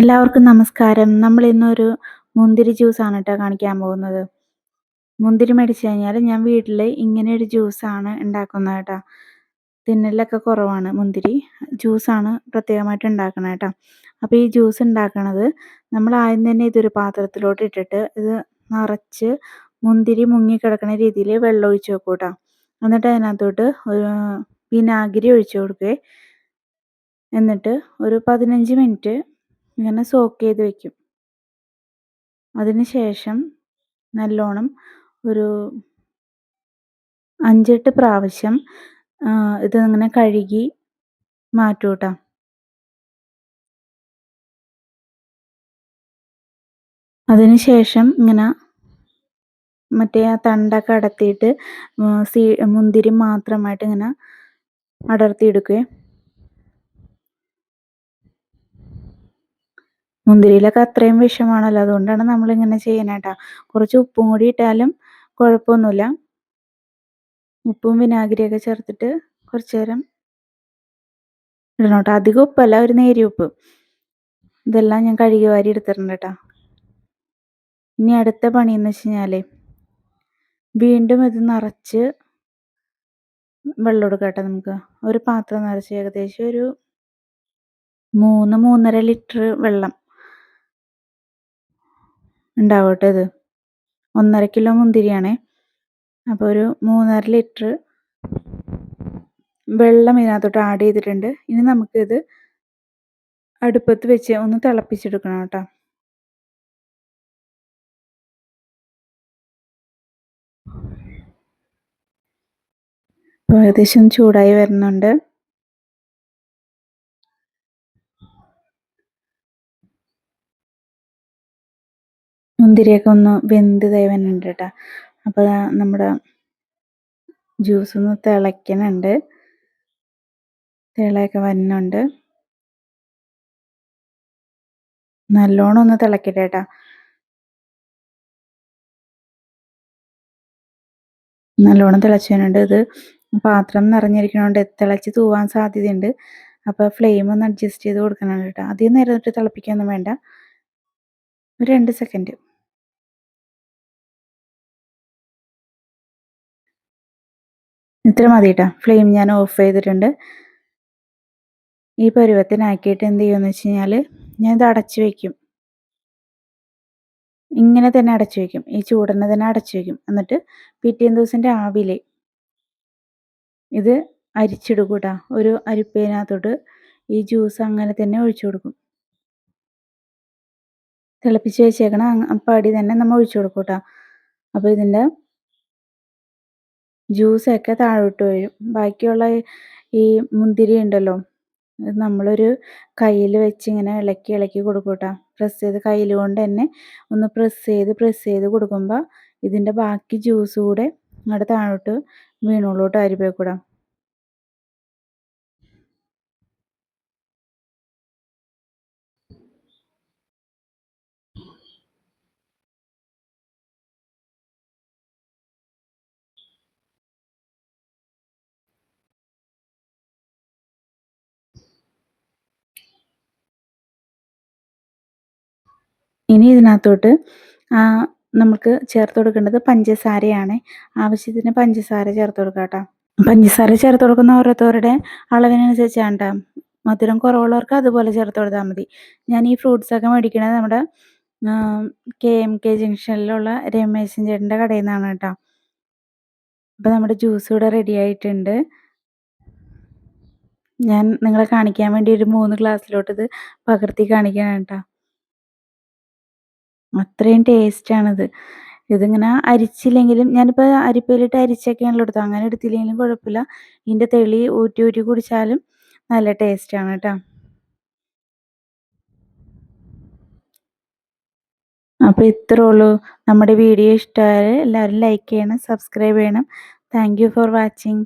എല്ലാവർക്കും നമസ്കാരം. നമ്മൾ ഇന്നൊരു മുന്തിരി ജ്യൂസാണ് കേട്ടോ കാണിക്കാൻ പോകുന്നത്. മുന്തിരി മേടിച്ചു കഴിഞ്ഞാൽ ഞാൻ വീട്ടിൽ ഇങ്ങനെ ഒരു ജ്യൂസാണ് ഉണ്ടാക്കുന്നത് കേട്ടോ തിന്നലൊക്കെ കുറവാണ് മുന്തിരി. ജ്യൂസാണ് പ്രത്യേകമായിട്ട് ഉണ്ടാക്കുന്നത് കേട്ടോ അപ്പോൾ ഈ ജ്യൂസ് ഉണ്ടാക്കണത് നമ്മൾ ആദ്യം തന്നെ ഇതൊരു പാത്രത്തിലോട്ട് ഇട്ടിട്ട് ഇത് നിറച്ച് മുന്തിരി മുങ്ങി കിടക്കുന്ന രീതിയിൽ വെള്ളം ഒഴിച്ച് വെക്കും കേട്ടോ എന്നിട്ട് അതിനകത്തോട്ട് ഒരു വിനാഗിരി ഒഴിച്ചു കൊടുക്കുക എന്നിട്ട് ഒരു പതിനഞ്ച് മിനിറ്റ് ഇങ്ങനെ സോക്ക് ചെയ്ത് വെക്കും. അതിന് ശേഷം നല്ലോണം ഒരു അഞ്ചെട്ട് പ്രാവശ്യം ഇത് ഇങ്ങനെ കഴുകി മാറ്റും കേട്ടോ അതിന് ശേഷം ഇങ്ങനെ മറ്റേ ആ തണ്ടൊക്കെ അടർത്തിയിട്ട് സീ മുന്തിരി മാത്രമായിട്ട് ഇങ്ങനെ അടർത്തിയെടുക്കുകയും മുന്തിരിയിലൊക്കെ അത്രയും വിഷമാണല്ലോ. അതുകൊണ്ടാണ് നമ്മളിങ്ങനെ ചെയ്യണേട്ടാ കുറച്ച് ഉപ്പും കൂടി ഇട്ടാലും കുഴപ്പമൊന്നുമില്ല. ഉപ്പും വിനാഗിരിയൊക്കെ ചേർത്തിട്ട് കുറച്ച് നേരം ഇടണം കേട്ടോ. അധികം ഉപ്പല്ല ഒരു നേരിയ ഉപ്പ്. ഇതെല്ലാം ഞാൻ കഴുകി വാരി എടുത്തിട്ടുണ്ട് കേട്ടോ. ഇനി അടുത്ത പണി എന്ന് വെച്ച് കഴിഞ്ഞാൽ വീണ്ടും ഇത് നിറച്ച് വെള്ളം എടുക്കാം നമുക്ക്. ഒരു പാത്രം നിറച്ച് ഏകദേശം ഒരു മൂന്ന് മൂന്നര ലിറ്റർ വെള്ളം. ഉണ്ടാവട്ടെ ഇത്. ഒന്നര കിലോ മുന്തിരിയാണേ. അപ്പോൾ ഒരു മൂന്നര ലിറ്റർ വെള്ളം ഇതിനകത്തോട്ട് ആഡ് ചെയ്തിട്ടുണ്ട്. ഇനി നമുക്കിത് അടുപ്പത്ത് വെച്ച് ഒന്ന് തിളപ്പിച്ചെടുക്കണം കേട്ടോ. ഏകദേശം ചൂടായി വരുന്നുണ്ട്. മുന്തിരിയൊക്കെ ഒന്ന് വെന്ത് തേവനുണ്ട് കേട്ടോ അപ്പോൾ നമ്മുടെ ജ്യൂസ് ഒന്ന് തിളയ്ക്കുന്നുണ്ട് തിളയൊക്കെ വരുന്നുണ്ട് നല്ലോണം ഒന്ന് തിളക്കട്ടെ കേട്ടോ നല്ലോണം തിളച്ചതിനുണ്ട് ഇത്. പാത്രം നിറഞ്ഞിരിക്കണോണ്ട് തിളച്ച് തൂവാൻ സാധ്യതയുണ്ട്. അപ്പോൾ ഫ്ലെയിം ഒന്ന് അഡ്ജസ്റ്റ് ചെയ്ത് കൊടുക്കണം കേട്ടോ അധികം നേരം തൊട്ട് തിളപ്പിക്കൊന്നും വേണ്ട. ഒരു രണ്ട് സെക്കൻഡ് ഇത്ര മതി കേട്ടോ ഫ്ലെയിം ഞാൻ ഓഫ് ചെയ്തിട്ടുണ്ട്. ഈ പരുവത്തിനാക്കിയിട്ട് എന്ത് ചെയ്യുമെന്ന് വെച്ച് കഴിഞ്ഞാൽ ഞാൻ ഇത് അടച്ചു വയ്ക്കും ഇങ്ങനെ തന്നെ അടച്ചു വയ്ക്കും ഈ ചൂടിനെ തന്നെ അടച്ചു വയ്ക്കും എന്നിട്ട് പിറ്റേന്ന് ദിവസം രാവിലെ ഇത് അരിച്ചെടുക്കും കേട്ടോ ഒരു അരിപ്പേനകത്തോട്ട് ഈ ജ്യൂസ് അങ്ങനെ തന്നെ ഒഴിച്ചു കൊടുക്കും. തിളപ്പിച്ച് വെച്ചേക്കണം പടി തന്നെ നമ്മൾ ഒഴിച്ചു കൊടുക്കും കേട്ടോ അപ്പോൾ ഇതിന്റെ ജ്യൂസൊക്കെ താഴോട്ട് വരും. ബാക്കിയുള്ള ഈ മുന്തിരി ഉണ്ടല്ലോ നമ്മളൊരു കയ്യിൽ വെച്ച് ഇങ്ങനെ ഇളക്കി ഇളക്കി കൊടുക്കും കേട്ടോ പ്രസ് ചെയ്ത് കയ്യിൽ കൊണ്ട് തന്നെ ഒന്ന് പ്രസ് ചെയ്ത് പ്രസ് ചെയ്ത് കൊടുക്കുമ്പോൾ ഇതിന്റെ ബാക്കി ജ്യൂസ് കൂടെ ഇങ്ങോട്ട് താഴോട്ട് വീണുള്ളൂട്ട് അരിപ്പേക്കൂടാം. ഇനി ഇതിനകത്തോട്ട് നമുക്ക് ചേർത്ത് കൊടുക്കേണ്ടത് പഞ്ചസാരയാണ്. ആവശ്യത്തിന് പഞ്ചസാര ചേർത്ത് കൊടുക്കാം കേട്ടോ. പഞ്ചസാര ചേർത്ത് കൊടുക്കുന്ന ഓരോരുത്തരുടെ അളവിനനുസരിച്ചാണ് കേട്ടോ. മധുരം കുറവുള്ളവർക്ക് അതുപോലെ ചേർത്ത് കൊടുത്താൽ മതി. ഞാൻ ഈ ഫ്രൂട്ട്സൊക്കെ മേടിക്കണത് നമ്മുടെ കെ എം കെ ജംഗ്ഷനിലുള്ള രമേശൻ ചേട്ടന്റെ കടയിൽ നിന്നാണ് കേട്ടോ. അപ്പോൾ നമ്മുടെ ജ്യൂസ് ഇവിടെ റെഡി ആയിട്ടുണ്ട്. ഞാൻ നിങ്ങളെ കാണിക്കാൻ വേണ്ടി ഒരു മൂന്ന് ഗ്ലാസ്സിലോട്ട് ഇത് പകർത്തി കാണിക്കണം കേട്ടോ. അത്രയും ടേസ്റ്റാണിത്. ഇതിങ്ങനെ അരിച്ചില്ലെങ്കിലും ഞാനിപ്പോൾ അരിപ്പയിലിട്ട് അരിച്ചൊക്കെയാണല്ലോ എടുത്തത്. അങ്ങനെ എടുത്തില്ലെങ്കിലും കുഴപ്പമില്ല. ഇതിന്റെ തെളി ഊറ്റി ഊറ്റി കുടിച്ചാലും നല്ല ടേസ്റ്റാണ് കേട്ടോ. അപ്പോൾ ഇത്രേ ഉള്ളൂ. നമ്മുടെ വീഡിയോ ഇഷ്ടമായാൽ എല്ലാവരും ലൈക്ക് ചെയ്യണം സബ്സ്ക്രൈബ് ചെയ്യണം. Thank for watching